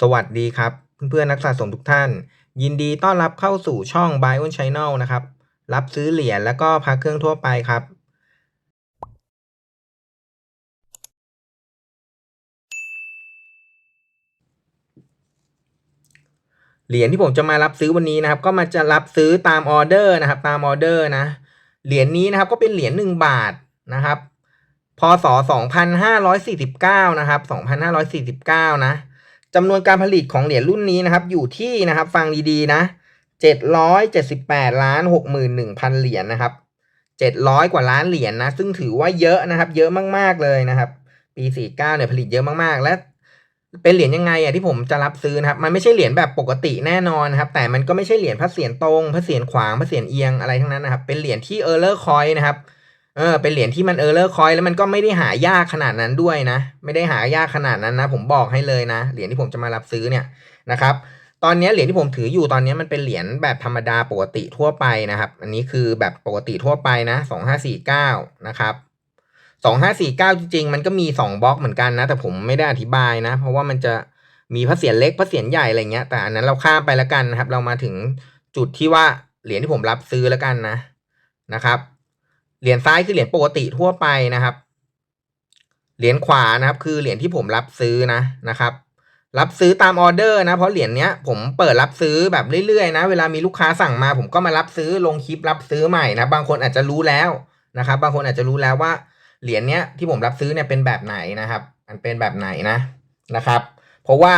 สวัสดีครับ เพื่อนๆนักสะสมทุกท่าน ยินดีต้อนรับเข้าสู่ช่อง Buy on Channel นะครับ รับซื้อเหรียญแล้วก็พักเครื่องทั่วไปครับ เหรียญที่ผมจะมารับซื้อวันนี้นะครับ ก็มาจะรับซื้อตามออเดอร์นะครับ ตามออเดอร์นะ เหรียญนี้นะครับก็เป็นเหรียญหนึ่งบาทนะครับพศ2549นะครับ2549นะ จำนวนการผลิตของเหรียญรุ่นนี้นะครับ อยู่ที่นะครับ ฟังดีๆนะ778ล้าน61,000เหรียญนะครับ700กว่าล้านเหรียญนะซึ่งถือว่าเยอะนะครับ เยอะมากๆเลยนะครับ ปี49เนี่ยผลิตเยอะมากๆ และเป็นเหรียญยังไงอะที่ผมจะรับซื้อนะครับ มันไม่ใช่เหรียญแบบปกติแน่นอนนะครับ แต่มันก็ไม่ใช่เหรียญพระเศียรตรงพระเศียรขวางพระเศียรเอียงอะไรทั้งนั้นนะครับ เป็นเหรียญที่เออร์เลอร์คอยนะครับ เออเป็นเหรียญที่มันเออร์เลอร์คอยแล้วมันก็ไม่ได้หายากขนาดนั้นด้วยนะ ไม่ได้หายากขนาดนั้นนะ ผมบอกให้เลยนะเหรียญที่ผมจะมารับซื้อเนี่ยนะครับ ตอนนี้เหรียญที่ผมถืออยู่ตอนนี้มันเป็นเหรียญแบบธรรมดาปกติทั่วไปนะครับ อันนี้คือแบบปกติทั่วไปนะสองห้าสี่เก้านะครับสองห้าสี่เก้าจริงๆมันก็มีสองบล็อกเหมือนกันนะ แต่ผมไม่ได้อธิบายนะ เพราะว่ามันจะมีพระเศียรเล็กพระเศียรใหญ่อะไรเงี้ย แต่อันนั้นเราข้ามไปแล้วกันนะครับ เรามาถึงจุดที่ว่าเหรียญที่ผมรับซื้อแล้วกันนะนะครับ เหรียญซ้ายคือเหรียญปกติทั่วไปนะครับ เหรียญขวานะครับ คือเหรียญที่ผมรับซื้อนะนะครับ รับซื้อตามออเดอร์นะ เพราะเหรียญเนี้ยผมเปิดรับซื้อแบบเรื่อยๆนะ เวลามีลูกค้าสั่งมา ผมก็มารับซื้อลงคลิปรับซื้อใหม่นะ บางคนอาจจะรู้แล้วนะครับ บางคนอาจจะรู้แล้วว่าเหรียญเนี้ยที่ผมรับซื้อเนี่ยเป็นแบบไหนนะครับมันเป็นแบบไหนนะนะครับ เพราะว่า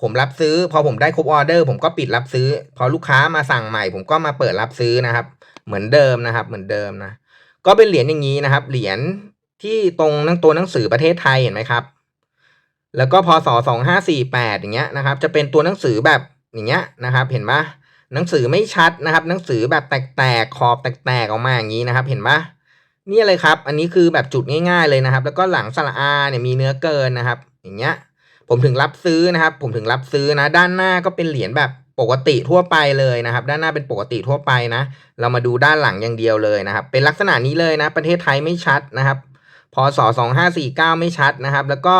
ผมรับซื้อ พอผมได้ครบออเดอร์ ผมก็ปิดรับซื้อ พอลูกค้ามาสั่งใหม่ ผมก็มาเปิดรับซื้อนะครับ เหมือนเดิมนะครับ เหมือนเดิมนะ ก็เป็นเหรียญอย่างนี้นะครับ เหรียญที่ตรงนังตัวหนังสือประเทศไทยเห็นไหมครับ แล้วก็พศสองห้าสี่แปดอย่างเงี้ยนะครับ จะเป็นตัวหนังสือแบบอย่างเงี้ยนะครับ เห็นปะหนังสือไม่ชัดนะครับ หนังสือแบบแตกๆขอบแตกๆออกมาอย่างนี้นะครับ เห็นปะนี่เลยครับ อันนี้คือแบบจุดง่าย ๆเลยนะครับ แล้วก็หลังสระอาเนี่ยมีเนื้อเกินนะครับ อย่างเงี้ย ผมถึงรับซื้อนะครับ ผมถึงรับซื้อนะ ด้านหน้าก็เป็นเหรียญแบบ ปกติทั่วไปเลยนะครับ ด้านหน้าเป็นปกติทั่วไปนะ เรามาดูด้านหลังอย่างเดียวเลยนะครับ เป็นลักษณะนี้เลยนะ ประเทศไทยไม่ชัดนะครับพศสองห้าสี่เก้าไม่ชัดนะครับ แล้วก็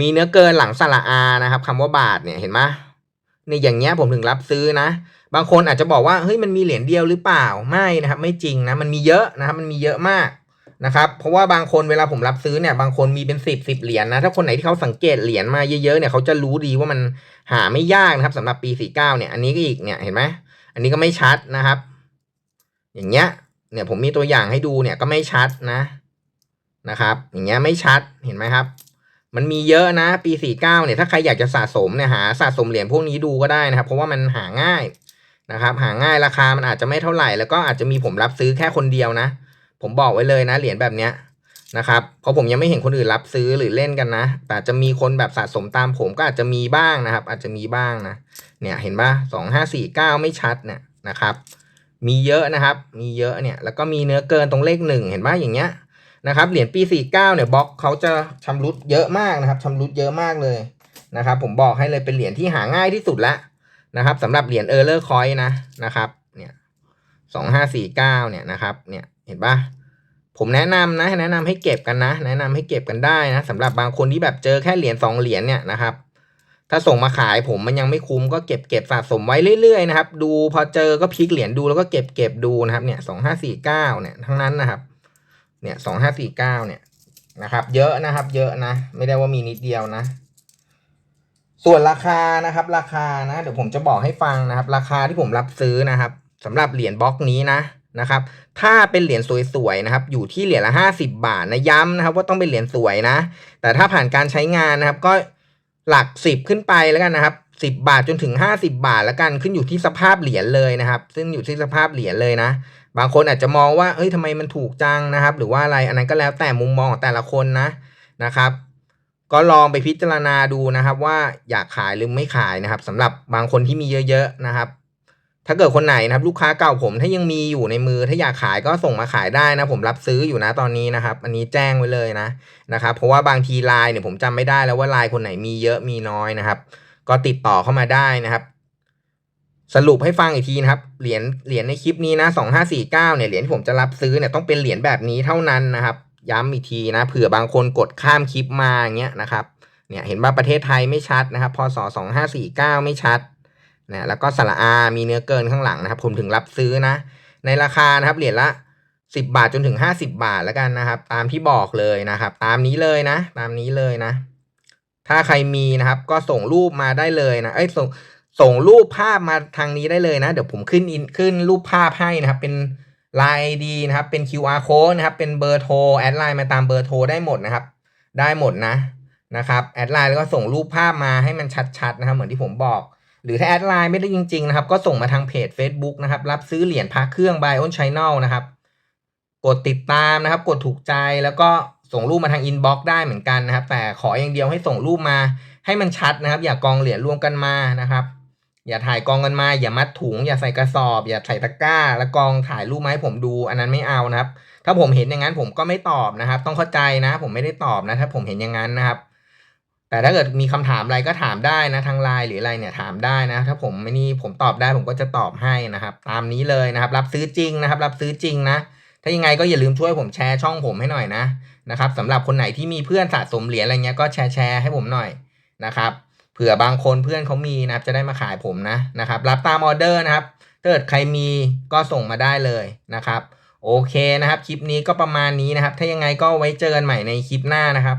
มีเนื้อเกินหลังสระอานะครับคำว่าบาทเนี่ยเห็นไหมในอย่างเงี้ยผมถึงรับซื้อนะ บางคนอาจจะบอกว่าเฮ้ยมันมีเหรียญเดียวหรือเปล่าไม่นะครับ ไม่จริงนะมันมีเยอะนะครับ มันมีเยอะมาก นะครับ เพราะว่าบางคนเวลาผมรับซื้อเนี่ยบางคนมีเป็นสิบสิบเหรียญนะถ้าคนไหนที่เขาสังเกตเหรียญมาเยอะๆเนี่ยเขาจะรู้ดีว่ามันหาไม่ยากนะครับสำหรับปีสี่เก้าเนี่ยอันนี้ก็อีกเนี่ยเห็นไหมอันนี้ก็ไม่ชัดนะครับ อย่างเงี้ยเนี่ยผมมีตัวอย่างให้ดูเนี่ยก็ไม่ชัดนะนะครับ อย่างเงี้ยไม่ชัดเห็นไหมครับ มันมีเยอะนะ ปีสี่เก้าเนี่ยถ้าใครอยากจะสะสมเนี่ยหาสะสมเหรียญพวกนี้ดูก็ได้นะครับ เพราะว่ามันหาง่ายนะครับ หาง่ายราคามันอาจจะไม่เท่าไหร่ แล้วก็อาจจะมีผมรับซื้อแค่คนเดียวนะ ผมบอกไว้เลยนะเหรียญแบบเนี้ยนะครับเพราะผมยังไม่เห็นคนอื่นรับซื้อหรือเล่นกันนะ แต่จะมีคนแบบสะสมตามผมก็อาจจะมีบ้างนะครับ อาจจะมีบ้างนะเนี่ยเห็นปะสองห้าสี่เก้าไม่ชัดเนี่ยนะครับ มีเยอะนะครับ มีเยอะเนี่ยแล้วก็มีเนื้อเกินตรงเลขหนึ่งเห็นปะอย่างเงี้ยนะครับเหรียญปีสี่เก้าเนี่ยบล็อกเขาจะชำรุดเยอะมากนะครับชำรุดเยอะมากเลยนะครับ ผมบอกให้เลยเป็นเหรียญที่หาง่ายที่สุดละนะครับสำหรับเหรียญเออร์เลอร์คอยนะนะครับเนี่ยสองห้าสี่เก้าเนี่ยนะครับเนี่ย เห็นปะผมแนะนำนะ แนะนำให้เก็บกันนะ แนะนำให้เก็บกันได้นะสำหรับบางคนที่แบบเจอแค่เหรียญสองเหรียญเนี่ยนะครับ ถ้าส่งมาขายผมมันยังไม่คุ้มก็เก็บเก็บสะสมไว้เรื่อยๆนะครับ ดูพอเจอก็พลิกเหรียญดูแล้วก็เก็บเก็บดูนะครับเนี่ยสองห้าสี่เก้าเนี่ยทั้งนั้นนะครับเนี่ยสองห้าสี่เก้าเนี่ยนะครับ เยอะนะครับ เยอะนะ ไม่ได้ว่ามีนิดเดียวนะ ส่วนราคานะครับ ราคานะ เดี๋ยวผมจะบอกให้ฟังนะครับ ราคาที่ผมรับซื้อนะครับสำหรับเหรียญบล็อกนี้นะ นะครับ ถ้าเป็นเหรียญสวยๆนะครับ อยู่ที่เหรียญละห้าสิบาทนะย้ำนะครับ ว่าต้องเป็นเหรียญสวยนะ แต่ถ้าผ่านการใช้งานนะครับ ก็หลักสิบขึ้นไปแล้วกันนะครับสิบบาทจนถึงห้าสิบาทแล้วกันขึ้นอยู่ที่สภาพเหรียญเลยนะครับ ซึ่งอยู่ที่สภาพเหรียญเลยนะ บางคนอาจจะมองว่าเอ้ยทำไมมันถูกจังนะครับ หรือว่าอะไรอันนั้นก็แล้วแต่มุมมองของแต่ละคนนะนะครับก็ลองไปพิจารณาดูนะครับว่าอยากขายหรือไม่ขายนะครับสำหรับบางคนที่มีเยอะๆนะครับ ถ้าเกิดคนไหนนะครับ ลูกค้าเก่าผมถ้ายังมีอยู่ในมือ ถ้าอยากขายก็ส่งมาขายได้นะ ผมรับซื้ออยู่นะตอนนี้นะครับ อันนี้แจ้งไว้เลยนะนะครับ เพราะว่าบางทีไลน์เนี่ยผมจำไม่ได้แล้วว่าไลน์คนไหนมีเยอะมีน้อยนะครับ ก็ติดต่อเข้ามาได้นะครับ สรุปให้ฟังอีกทีนะครับ เหรียญเหรียญในคลิปนี้นะสองห้าสี่เก้าเนี่ยเหรียญที่ผมจะรับซื้อเนี่ยต้องเป็นเหรียญแบบนี้เท่านั้นนะครับ ย้ำอีกทีนะเผื่อบางคนกดข้ามคลิปมาอย่างเงี้ยนะครับเนี่ยเห็นว่าประเทศไทยไม่ชัดนะครับพศสองห้าสี่เก้าไม่ชัด นะแล้วก็สระอามีเนื้อเกินข้างหลังนะครับ ผมถึงรับซื้อนะ ในราคานะครับเหรียญละสิบาทจนถึงห้าสิบาทแล้วกันนะครับ ตามที่บอกเลยนะครับ ตามนี้เลยนะ ตามนี้เลยนะ ถ้าใครมีนะครับ ก็ส่งรูปมาได้เลยนะเอ้ยส่งส่งรูปภาพมาทางนี้ได้เลยนะ เดี๋ยวผมขึ้นอินขึ้นรูปภาพให้นะครับ เป็นไลน์ดีนะครับ เป็น QR code นะครับ เป็นเบอร์โทรแอดไลน์มาตามเบอร์โทรได้หมดนะครับ ได้หมดนะนะครับ แอดไลน์แล้วก็ส่งรูปภาพมาให้มันชัดๆนะครับ เหมือนที่ผมบอก หรือถ้าแอดไลน์ไม่ได้จริงๆนะครับ ก็ส่งมาทางเพจ Facebook นะครับ รับซื้อเหรียญพระเครื่อง Buy on Channel นะครับ กดติดตามนะครับ กดถูกใจแล้วก็ส่งรูปมาทางอินบ็อกซ์ได้เหมือนกันนะครับ แต่ขออย่างเดียวให้ส่งรูปมา ให้มันชัดนะครับ อย่ากองเหรียญรวมกันมานะครับ อย่าถ่ายกองกันมา อย่ามัดถุง อย่าใส่กระสอบ อย่าใส่ตะกร้า แล้วกองถ่ายรูปมาให้ผมดู อันนั้นไม่เอานะครับ ถ้าผมเห็นอย่างนั้นผมก็ไม่ตอบนะครับ ต้องเข้าใจนะ ผมไม่ได้ตอบนะ ถ้าผมเห็นอย่างนั้นนะครับ แต่ถ้าเกิดมีคำถามอะไรก็ถามได้นะทางไลน์หรืออะไรเนี่ยถามได้นะ ถ้าผมไม่นี่ผมตอบได้ผมก็จะตอบให้นะครับ ตามนี้เลยนะครับ รับซื้อจริงนะครับ รับซื้อจริงนะ ถ้ายังไงก็อย่าลืมช่วยผมแชร์ช่องผมให้หน่อยนะนะครับสำหรับคนไหนที่มีเพื่อนสะสมเหรียญอะไรเงี้ยก็แชร์แชร์ให้ผมหน่อยนะครับเผื่อบางคนเพื่อนเขามีนะครับจะได้มาขายผมนะนะครับ รับตามออเดอร์นะครับถ้าเกิดใครมีก็ส่งมาได้เลยนะครับ โอเคนะครับ คลิปนี้ก็ประมาณนี้นะครับ ถ้ายังไงก็ไว้เจอกันใหม่ในคลิปหน้านะครับ